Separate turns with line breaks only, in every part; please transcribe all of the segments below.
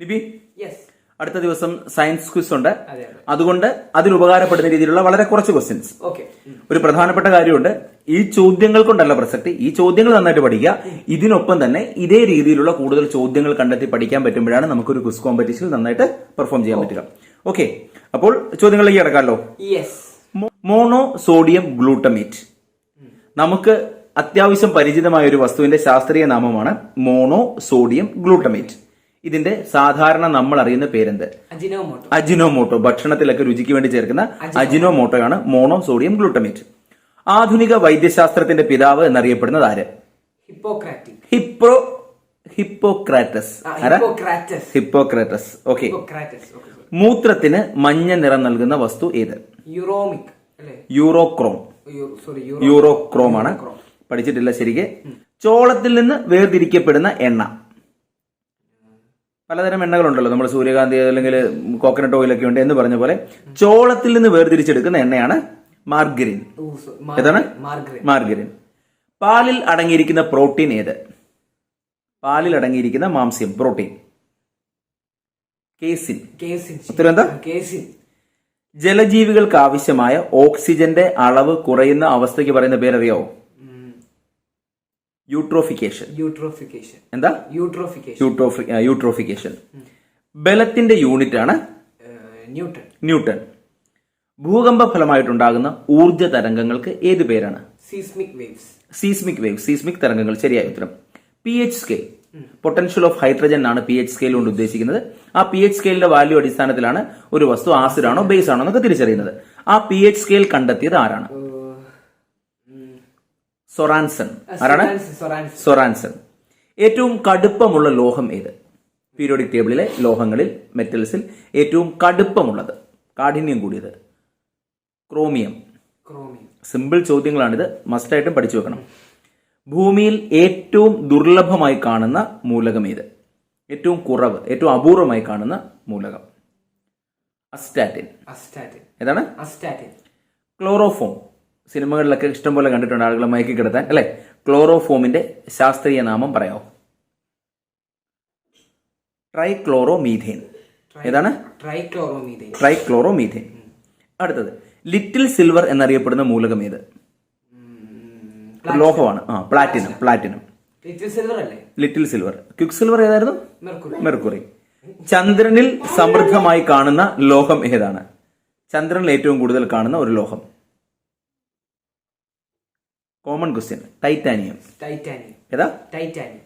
Nibi?
Yes
അടുത്ത ദിവസം science quiz ഉണ്ട്.
അതെ അതെ.
അതുകൊണ്ട് അതിന് ഉപകാരപ്പെടുന്ന രീതിയിലുള്ള വളരെ കുറച്ച് ക്വസ്റ്റ്യൻസ്
ഓക്കെ
ഒരു പ്രധാനപ്പെട്ട കാര്യമുണ്ട്. ഈ ചോദ്യങ്ങൾ കൊണ്ടല്ല പ്രസക്തി. ഈ ചോദ്യങ്ങൾ നന്നായിട്ട് പഠിക്കുക. ഇതിനൊപ്പം തന്നെ ഇതേ രീതിയിലുള്ള കൂടുതൽ ചോദ്യങ്ങൾ കണ്ടെത്തി പഠിക്കാൻ പറ്റുമ്പോഴാണ് നമുക്കൊരു ക്വിസ് കോമ്പറ്റീഷനിൽ നന്നായിട്ട് പെർഫോം ചെയ്യാൻ പറ്റുക. ഓക്കെ അപ്പോൾ ചോദ്യങ്ങളിലേക്ക് കിടക്കാമല്ലോ
യെസ്
മോണോ സോഡിയം ഗ്ലൂട്ടമേറ്റ്? നമുക്ക് അത്യാവശ്യം പരിചിതമായ ഒരു വസ്തുവിന്റെ ശാസ്ത്രീയ നാമമാണ് മോണോ സോഡിയം ഗ്ലൂട്ടമേറ്റ്. ഇതിന്റെ സാധാരണ നമ്മൾ അറിയുന്ന പേരെന്ത്?
അജിനോമോട്ടോ.
അജിനോമോട്ടോ. ഭക്ഷണത്തിലൊക്കെ രുചിക്ക് വേണ്ടി ചേർക്കുന്ന അജിനോമോട്ടോയാണ് മോണോ സോഡിയം ഗ്ലൂട്ടമേറ്റ്. ആധുനിക വൈദ്യശാസ്ത്രത്തിന്റെ പിതാവ് എന്നറിയപ്പെടുന്നത് ആര്?
Hippocratic.
Hippo Hippocrates.
Hippocrates.
Okay. മൂത്രത്തിന് മഞ്ഞ നിറം നൽകുന്ന വസ്തു ഏത്?
യൂറോമിക്
യൂറോക്രോം. യൂറോക്രോം. ആണ് പഠിച്ചിട്ടില്ല ശരിക്ക്. ചോളത്തിൽ നിന്ന് വേർതിരിക്കപ്പെടുന്ന എണ്ണ. പലതരം എണ്ണകളുണ്ടല്ലോ. നമ്മൾ സൂര്യകാന്തി അല്ലെങ്കിൽ കോക്കനട്ട് ഓയിലൊക്കെ ഉണ്ട് എന്ന് പറഞ്ഞ പോലെ ചോളത്തിൽ നിന്ന് വേർതിരിച്ചെടുക്കുന്ന എണ്ണയാണ് മാർഗരിൻ. ഏതാണ്? മാർഗരിൻ. പാലിൽ അടങ്ങിയിരിക്കുന്ന പ്രോട്ടീൻ ഏത്? പാലിൽ അടങ്ങിയിരിക്കുന്ന മാംസ്യം പ്രോട്ടീൻ. കേസിൻ.
കേസിൻ.
ഉത്തരം എന്താ
കേസിൻ.
ജലജീവികൾക്ക് ആവശ്യമായ ഓക്സിജന്റെ അളവ് കുറയുന്ന അവസ്ഥയ്ക്ക് പറയുന്ന പേരറിയാവോ? യൂട്രോഫിക്കേഷൻ
യൂട്രോഫിക്കേഷൻ
എന്താ?
യൂട്രോഫിക്കേഷൻ
യൂട്രോഫി യൂട്രോഫിക്കേഷൻ ബലത്തിന്റെ യൂണിറ്റ് ആണ്
ന്യൂട്ടൺ.
ന്യൂട്ടൺ. ഭൂകമ്പ ഫലമായിട്ടുണ്ടാകുന്ന ഊർജ തരംഗങ്ങൾക്ക് ഏത് പേരാണ്?
Seismic waves
seismic wave seismic തരംഗങ്ങൾ. ശരിയായ ഉത്തരം. P H scale potential of hydrogen ആണ് പി എച്ച് സ്കെയിൽ കൊണ്ട് ഉദ്ദേശിക്കുന്നത്. ആ പി എച്ച് സ്കെയിലിന്റെ വാല്യൂ അടിസ്ഥാനത്തിലാണ് ഒരു വസ്തു ആസിഡ് ആണോ ബേസ് ആണോ എന്നൊക്കെ തിരിച്ചറിയുന്നത്. ആ പി എച്ച് സ്കെയിൽ കണ്ടെത്തിയത് ആരാണ്? സൊറാൻസൺ. ആരാണ്?
സൊറാൻസ്
സൊറാൻസൺ. ഏറ്റവും കടുപ്പമുള്ള ലോഹം ഏത്? പീരിയോഡിക് ടേബിളിലെ ലോഹങ്ങളിൽ മെറ്റൽസിൽ ഏറ്റവും കടുപ്പമുള്ളത്. കാഠിന്യം കൂടിയത്. ക്രോമിയം.
ക്രോമിയം.
സിമ്പിൾ ചോദ്യങ്ങളാണിത്. മസ്റ്റായിട്ടും പഠിച്ചു വെക്കണം. ഭൂമിയിൽ ഏറ്റവും ദുർലഭമായി കാണുന്ന മൂലകം ഏത്? ഏറ്റവും കുറവ് ഏറ്റവും അപൂർവമായി കാണുന്ന മൂലകം. അസ്റ്റാറ്റിൻ.
അസ്റ്റാറ്റിൻ.
ഏതാണ്?
അസ്റ്റാറ്റിൻ.
ക്ലോറോഫോം. സിനിമകളിലൊക്കെ ഇഷ്ടംപോലെ കണ്ടിട്ടുണ്ട് ആളുകളെ മയക്കി കിടത്താൻ അല്ലെ? ക്ലോറോഫോമിന്റെ ശാസ്ത്രീയ നാമം പറയാമോ ട്രൈക്ലോറോമീഥേൻ. ഏതാണ്?
ട്രൈക്ലോറോമീഥേൻ.
ട്രൈക്ലോറോമീഥേൻ. അടുത്തത് ലിറ്റിൽ സിൽവർ എന്നറിയപ്പെടുന്ന മൂലകം ഏത്? ലോഹമാണ്. ആ പ്ലാറ്റിനം പ്ലാറ്റിനം.
ലിറ്റിൽ സിൽവർ അല്ലേ?
Little silver. ഏതായിരുന്നു?
മെർക്കുറി.
ചന്ദ്രനിൽ സമൃദ്ധമായി കാണുന്ന ലോഹം ഏതാണ്? ചന്ദ്രനിൽ ഏറ്റവും കൂടുതൽ കാണുന്ന ഒരു ലോഹം. കോമൺ ക്വസ്റ്റ്യൻ ടൈറ്റാനിയം
ടൈറ്റാനിയം
ഏതാ?
ടൈറ്റാനിയം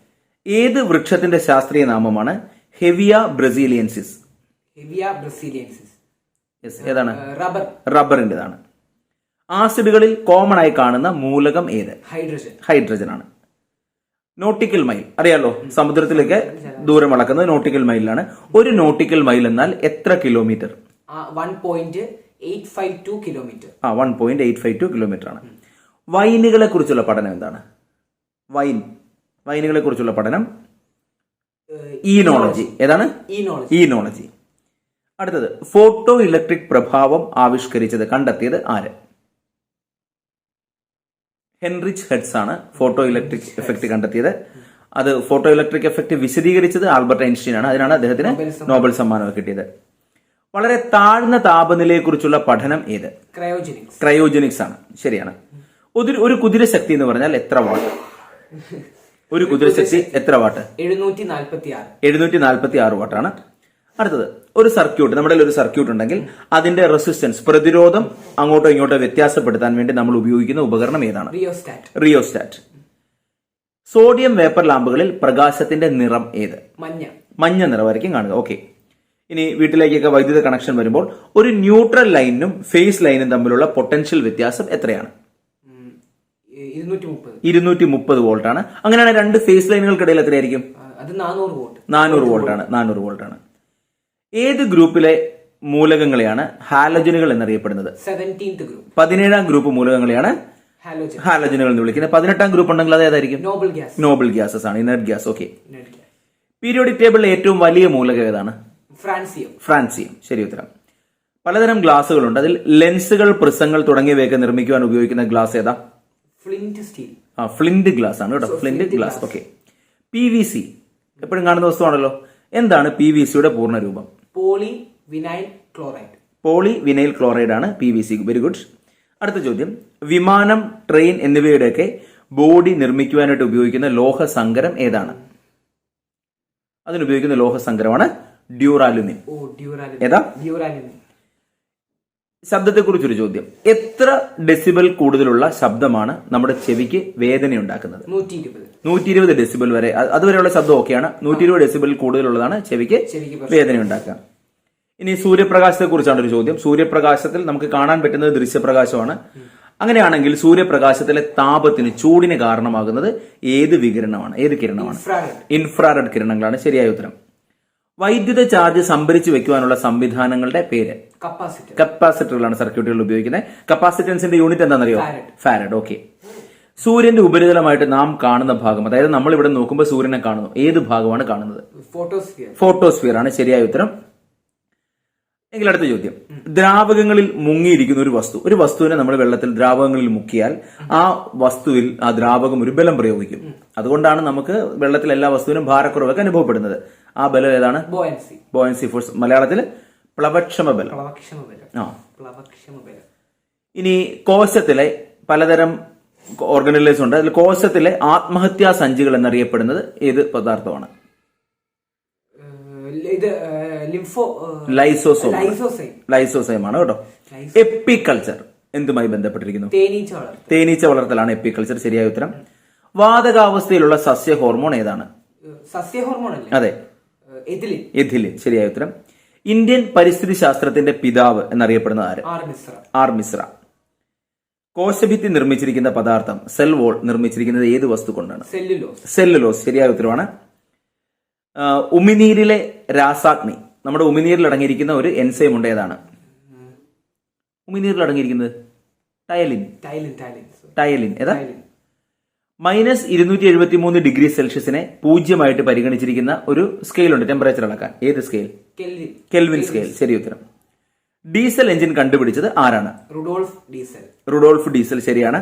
ഏത് വൃക്ഷത്തിന്റെ ശാസ്ത്രീയ നാമമാണ് Hevea brasiliensis?
Hevea brasiliensis.
Yes ഏതാണ്?
റബ്ബർ.
റബ്ബറിന്റെതാണ് ആസിഡുകളിൽ കോമൺ ആയി കാണുന്ന മൂലകം ഏത്?
ഹൈഡ്രജൻ.
ഹൈഡ്രജൻ ആണ്. നോട്ടിക്കൽ മൈൽ അറിയാലോ? സമുദ്രത്തിലേക്ക് ദൂരം അളക്കുന്നത് നോട്ടിക്കൽ മൈലാണ് ഒരു നോട്ടിക്കൽ മൈൽ എന്നാൽ എത്ര kilometre
one point eight five two kilometre
ആ one point eight five two kilometre ആണ്. വൈനുകളെ കുറിച്ചുള്ള പഠനം എന്താണ്? വൈൻ വൈനുകളെ കുറിച്ചുള്ള പഠനം ഈനോളജി ഏതാണ്? ഈനോളജി അടുത്തത് ഫോട്ടോ ഇലക്ട്രിക് പ്രഭാവം ആവിഷ്കരിച്ചത് കണ്ടെത്തിയത് ആര്? ഹെൻറിച്ച് ഹെഡ്സ് ആണ് ഫോട്ടോ ഇലക്ട്രിക് എഫക്ട് കണ്ടെത്തിയത്. അത് ഫോട്ടോ ഇലക്ട്രിക് എഫക്ട് വിശദീകരിച്ചത് ആൽബർട്ട് ഐൻസ്റ്റീൻ ആണ്. അതിനാണ് അദ്ദേഹത്തിന് നോബൽ സമ്മാനം. കിട്ടിയത്. വളരെ താഴ്ന്ന താപനിലയെക്കുറിച്ചുള്ള പഠനം ഏത്?
ക്രയോജനിക്സ്
ക്രയോജനിക്സ് ആണ്. ശരിയാണ്. ഒരു ഒരു കുതിരശക്തി എന്ന് പറഞ്ഞാൽ എത്ര വാട്ട്? ഒരു കുതിര ശക്തി എത്ര വാട്ട്?
എഴുന്നൂറ്റി നാൽപ്പത്തി ആറ്
എഴുന്നൂറ്റി നാൽപ്പത്തി ആറ് വാട്ടാണ്. അടുത്തത് ഒരു സർക്യൂട്ട് നമ്മുടെ ഒരു സർക്യൂട്ട് ഉണ്ടെങ്കിൽ അതിന്റെ റെസിസ്റ്റൻസ് പ്രതിരോധം അങ്ങോട്ടോ ഇങ്ങോട്ടോ വ്യത്യാസപ്പെടുത്താൻ വേണ്ടി നമ്മൾ ഉപയോഗിക്കുന്ന ഉപകരണം ഏതാണ്?
റിയോസ്റ്റാറ്റ്.
റിയോസ്റ്റാറ്റ്. സോഡിയം വേപ്പർ ലാമ്പുകളിൽ പ്രകാശത്തിന്റെ നിറം ഏത്?
മഞ്ഞ.
മഞ്ഞ നിറമായിരിക്കും കാണുക. ഓക്കെ. ഇനി വീട്ടിലേക്കൊക്കെ വൈദ്യുത കണക്ഷൻ വരുമ്പോൾ ഒരു ന്യൂട്രൽ ലൈനും ഫേസ് ലൈനും തമ്മിലുള്ള പൊട്ടൻഷ്യൽ വ്യത്യാസം എത്രയാണ്?
ഇരുന്നൂറ്റി മുപ്പത്
വോൾട്ട് ആണ് അങ്ങനെയാണ് രണ്ട് ഫേസ് ലൈനുകൾക്കിടയിൽ എത്രയായിരിക്കും?
അത് നാനൂറ് വോൾട്ട്.
നാനൂറ് വോൾട്ട്. ആണ് നാനൂറ് വോൾട്ട് ആണ് ഏത് ഗ്രൂപ്പിലെ മൂലകങ്ങളെയാണ് ഹാലജനുകൾ എന്നറിയപ്പെടുന്നത്? പതിനേഴാം ഗ്രൂപ്പ് മൂലകങ്ങളെയാണ് ഹാലജനുകൾ എന്ന് വിളിക്കുന്നത്. പതിനെട്ടാം ഗ്രൂപ്പ് ഉണ്ടെങ്കിൽ അത് ഏതായിരിക്കും? നോബിൾ ഗ്യാസസ് ആണ്. Inert gas. ഓക്കെ. പീരിയോഡിക് ടേബിളിലെ ഏറ്റവും വലിയ മൂലകം ഏതാണ്?
ഫ്രാൻസിയം.
ഫ്രാൻസിയം. ശരി ഉത്തരം. പലതരം ഗ്ലാസുകളുണ്ട്. അതിൽ ലെൻസുകൾ പ്രിസങ്ങൾ തുടങ്ങിയവയൊക്കെ നിർമ്മിക്കുവാൻ ഉപയോഗിക്കുന്ന ഗ്ലാസ് ഏതാ?
ഫ്ലിന്റ് സ്റ്റീൽ
ആ ഫ്ലിന്റ് ഗ്ലാസ് ആണ് കേട്ടോ. Flint glass okay P V C എപ്പോഴും കാണുന്ന വസ്തുവാണല്ലോ. എന്താണ് പി വി സിയുടെ പൂർണ രൂപം
poly vinyl chloride
poly vinyl chloride ആണ് P V C very good അടുത്ത ചോദ്യം. വിമാനം ട്രെയിൻ എന്നിവയുടെയൊക്കെ ബോഡി നിർമ്മിക്കുവാനായിട്ട് ഉപയോഗിക്കുന്ന ലോഹ സങ്കരം ഏതാണ്? അതിനുപയോഗിക്കുന്ന ലോഹ സങ്കരമാണ് ഡ്യൂറാലുമിൻ. ഏതാ?
ഡ്യൂറാലിൻ
ശബ്ദത്തെക്കുറിച്ചൊരു ചോദ്യം. എത്ര ഡെസിബൽ കൂടുതലുള്ള ശബ്ദമാണ് നമ്മുടെ ചെവിക്ക് വേദന ഉണ്ടാക്കുന്നത്
നൂറ്റി ഇരുപത്
നൂറ്റി ഇരുപത് ഡെസിബൽ വരെ. അത് അതുവരെയുള്ള ശബ്ദം ഓക്കെയാണ്. നൂറ്റി ഇരുപത് ഡെസിബൽ കൂടുതലുള്ളതാണ് ചെവിക്ക് വേദന ഉണ്ടാക്കുക ഇനി സൂര്യപ്രകാശത്തെ കുറിച്ചാണ് ഒരു ചോദ്യം. സൂര്യപ്രകാശത്തിൽ നമുക്ക് കാണാൻ പറ്റുന്നത് ദൃശ്യപ്രകാശമാണ്. അങ്ങനെയാണെങ്കിൽ സൂര്യപ്രകാശത്തിലെ താപത്തിന് ചൂടിന് കാരണമാകുന്നത് ഏത് വികിരണമാണ്? ഏത് കിരണമാണ്?
ഇൻഫ്രാറെഡ്
കിരണങ്ങളാണ്. ശരിയായ ഉത്തരം. വൈദ്യുത ചാർജ് സംഭരിച്ചു വെക്കുവാനുള്ള സംവിധാനങ്ങളുടെ പേര്.
കപ്പാസിറ്റർ.
കപ്പാസിറ്ററുകളാണ് സർക്യൂട്ടുകളിൽ ഉപയോഗിക്കുന്നത്. കപ്പാസിറ്റൻസിന്റെ യൂണിറ്റ് എന്താണെന്നറിയോ. ഫാരഡ്. ഓക്കെ. സൂര്യന്റെ ഉപരിതലമായിട്ട് നാം കാണുന്ന ഭാഗം അതായത് നമ്മൾ ഇവിടെ നോക്കുമ്പോൾ സൂര്യനെ കാണുന്നു. ഏത് ഭാഗമാണ് കാണുന്നത്?
ഫോട്ടോസ്ഫിയർ.
ഫോട്ടോസ്ഫിയർ ആണ് ശരിയായ ഉത്തരം. എങ്കിൽ അടുത്ത ചോദ്യം. ദ്രാവകങ്ങളിൽ മുങ്ങിയിരിക്കുന്ന ഒരു വസ്തു ഒരു വസ്തുവിനെ നമ്മൾ വെള്ളത്തിൽ ദ്രാവകങ്ങളിൽ മുക്കിയാൽ ആ വസ്തുവിൽ ആ ദ്രാവകം ഒരു ബലം പ്രയോഗിക്കും. അതുകൊണ്ടാണ് നമുക്ക് വെള്ളത്തിൽ എല്ലാ വസ്തുവിനും ഭാരക്കുറവൊക്കെ അനുഭവപ്പെടുന്നത്. ആ ബലം ഏതാണ്?
ബോയൻസി.
Buoyancy force. മലയാളത്തിൽ പ്ലവക്ഷമ ബലം. ആ. ഇനി കോശത്തിലെ പലതരം ഓർഗനൈസേഷൻ ഉണ്ട്. അതിൽ കോശത്തിലെ ആത്മഹത്യാ സഞ്ചികൾ എന്നറിയപ്പെടുന്നത് ഏത് പദാർത്ഥമാണ്?
ഇത് ലിംഫോ
ലൈസോസോം.
ലൈസോസൈം.
ലൈസോസൈം ആണ് കേട്ടോ. എപ്പിക്കൾച്ചർ. എന്തുമായി ബന്ധപ്പെട്ടിരിക്കുന്നു?
തേനീച്ച
വളർത്തലാണ് എപ്പിക്കൾച്ചർ. ശരിയായ ഉത്തരം. വാതകാവസ്ഥയിലുള്ള സസ്യ ഹോർമോൺ ഏതാണ്?
സസ്യ ഹോർമോൺ
അതെ.
എഥിലിൻ.
ശരിയായ ഉത്തരം. ഇന്ത്യൻ പരിസ്ഥിതി ശാസ്ത്രത്തിന്റെ പിതാവ് എന്നറിയപ്പെടുന്ന ആര്?
ആർ മിശ്ര.
കോശഭിത്തി നിർമ്മിച്ചിരിക്കുന്ന പദാർത്ഥം സെൽ വോൾ നിർമ്മിച്ചിരിക്കുന്നത് ഏത് വസ്തു കൊണ്ടാണ്?
സെല്ലുലോസ്.
സെല്ലുലോസ്. ശരിയായ ഉത്തരവാണ് ഉമിനീരിലെ രാസാഗ്നി. നമ്മുടെ ഉമിനീരിൽ അടങ്ങിയിരിക്കുന്ന ഒരു എൻസൈം ഉണ്ട് ഏതാണ് ഉമിനീരിൽ അടങ്ങിയിരിക്കുന്നത് ടയലിൻ
ടയലിൻ
ടയലിൻ ഏതാ? മൈനസ് ഇരുന്നൂറ്റി എഴുപത്തി മൂന്ന് ഡിഗ്രി സെൽഷ്യസിനെ പൂജ്യമായിട്ട് പരിഗണിച്ചിരിക്കുന്ന ഒരു സ്കെയിൽ ഉണ്ട് ടെമ്പറേച്ചർ അളക്കാൻ. ഏത് സ്കെയിൽ
കെൽവിൻ
കെൽവിൻ സ്കെയിൽ ശരി ഉത്തരം. ഡീസൽ എഞ്ചിൻ കണ്ടുപിടിച്ചത് ആരാണ്?
റുഡോൾഫ് ഡീസൽ
റുഡോൾഫ് ഡീസൽ ശരിയാണ്.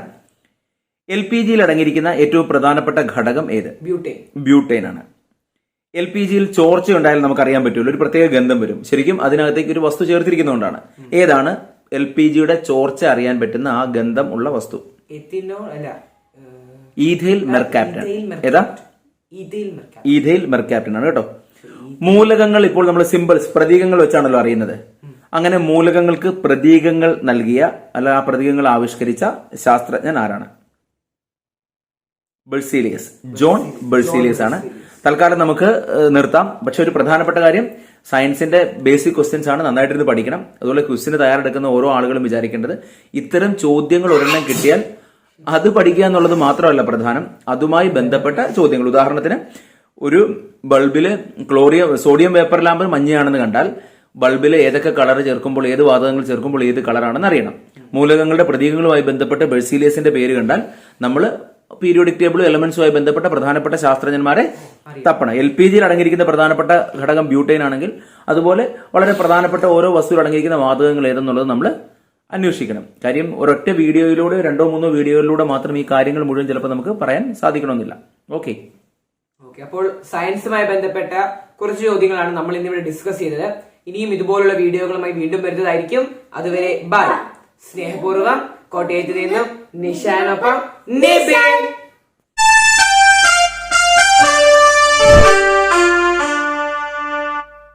എൽ പി ജിയിൽ അടങ്ങിയിരിക്കുന്ന ഏറ്റവും പ്രധാനപ്പെട്ട ഘടകം ഏത്?
ബ്യൂട്ടേൻ
ബ്യൂട്ടൈൻ ആണ്. എൽ പി ജിയിൽ ചോർച്ച ഉണ്ടായാൽ നമുക്ക് അറിയാൻ പറ്റുമല്ലോ ഒരു പ്രത്യേക ഗന്ധം വരും. ശരിക്കും അതിനകത്തേക്ക് ഒരു വസ്തു ചേർത്തിരിക്കുന്നതുകൊണ്ടാണ്. ഏതാണ് എൽ പി ജിയുടെ ചോർച്ച അറിയാൻ പറ്റുന്ന ആ ഗന്ധം ഉള്ള വസ്തു? Ethyl mercaptan. ഏതാ?
Ethyl
mercaptan. ആണ് കേട്ടോ. മൂലകങ്ങൾ ഇപ്പോൾ നമ്മൾ സിമ്പിൾസ് പ്രതീകങ്ങൾ വെച്ചാണല്ലോ അറിയുന്നത്. അങ്ങനെ മൂലകങ്ങൾക്ക് പ്രതീകങ്ങൾ നൽകിയ അല്ല ആ പ്രതീകങ്ങൾ ആവിഷ്കരിച്ച ശാസ്ത്രജ്ഞൻ ആരാണ്? ബെഴ്സീലിയസ് ജോൺ ബെഴ്സീലിയസ് ആണ്. തൽക്കാലം നമുക്ക് നിർത്താം. പക്ഷെ ഒരു പ്രധാനപ്പെട്ട കാര്യം സയൻസിന്റെ ബേസിക് ക്വസ്റ്റ്യൻസ് ആണ് നന്നായിട്ട് നന്നായിട്ടിരുന്ന് പഠിക്കണം. അതുപോലെ ക്വസ്റ്റിന് തയ്യാറെടുക്കുന്ന ഓരോ ആളുകളും വിചാരിക്കേണ്ടത് ഇത്തരം ചോദ്യങ്ങൾ ഒരെണ്ണം കിട്ടിയാൽ അത് പഠിക്കുക എന്നുള്ളത് മാത്രമല്ല പ്രധാനം. അതുമായി ബന്ധപ്പെട്ട ചോദ്യങ്ങൾ. ഉദാഹരണത്തിന് ഒരു ബൾബിൽ ക്ലോറിയം സോഡിയം വേപ്പർ ലാമ്പ് മഞ്ഞയാണെന്ന് കണ്ടാൽ ബൾബിൽ ഏതൊക്കെ കളർ ചേർക്കുമ്പോൾ ഏത് വാതകങ്ങൾ ചേർക്കുമ്പോൾ ഏത് കളറാണെന്ന് അറിയണം. മൂലകങ്ങളുടെ പ്രതീകങ്ങളുമായി ബന്ധപ്പെട്ട് ബെഴ്സീലിയസിന്റെ പേര് കണ്ടാൽ നമ്മൾ പീരിയോഡിക് ടേബിളും എലമെന്റ്സുമായി ബന്ധപ്പെട്ട പ്രധാനപ്പെട്ട ശാസ്ത്രജ്ഞന്മാരെ തപ്പണം. എൽ പി ജിയിൽ അടങ്ങിയിരിക്കുന്ന പ്രധാനപ്പെട്ട ഘടകം ബ്യൂട്ടൈൻ ആണെങ്കിൽ അതുപോലെ വളരെ പ്രധാനപ്പെട്ട ഓരോ വസ്തുവിൽ അടങ്ങിയിരിക്കുന്ന വാതകങ്ങൾ ഏതെന്നുള്ളത് നമ്മൾ അന്വേഷിക്കണം. കാര്യം ഒരൊറ്റ വീഡിയോയിലൂടെ രണ്ടോ മൂന്നോ വീഡിയോയിലൂടെ മാത്രം ഈ കാര്യങ്ങൾ മുഴുവൻ ചിലപ്പോൾ നമുക്ക് പറയാൻ സാധിക്കണമെന്നില്ല. ഓക്കെ.
ഓക്കെ. അപ്പോൾ സയൻസുമായി ബന്ധപ്പെട്ട കുറച്ച് ചോദ്യങ്ങളാണ് നമ്മൾ ഇന്നിവിടെ ഡിസ്കസ് ചെയ്തത്. ഇനിയും ഇതുപോലുള്ള വീഡിയോകളുമായി വീണ്ടും വരുന്നതായിരിക്കും. അതുവരെ ബൈ. സ്നേഹപൂർവം. കോട്ടയത്ത് നിന്നും നിഷാനൊപ്പം. നിബിൻ.